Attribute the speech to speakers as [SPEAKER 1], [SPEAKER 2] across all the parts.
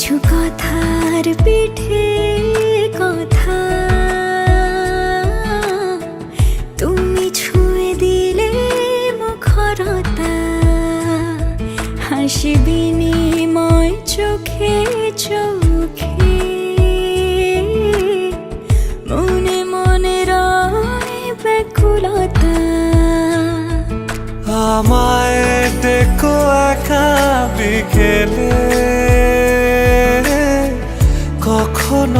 [SPEAKER 1] কিছু
[SPEAKER 2] কথার পিঠে কথা। তুমি ছুঁয়ে দিলে মুখরতা, হাসি
[SPEAKER 1] চোখে চোখে। মনে মনে রয় ব্যাকুলতা। আমায় দেখো একা বিকেলে।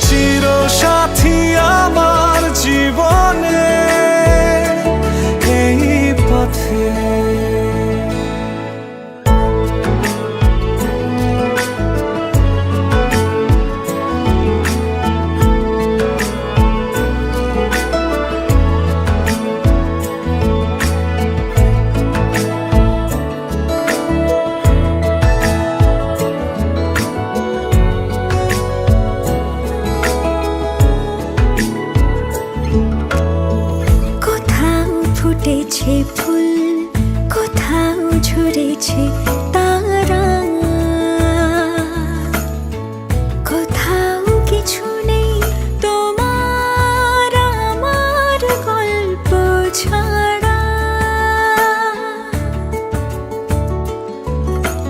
[SPEAKER 2] তুমি চির সাথী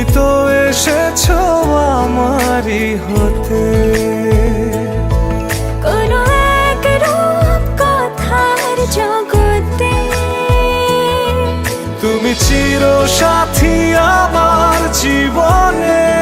[SPEAKER 2] তুমি তো এসেছ আমারই হতে। তুমি চির সাথী আমার জীবনে।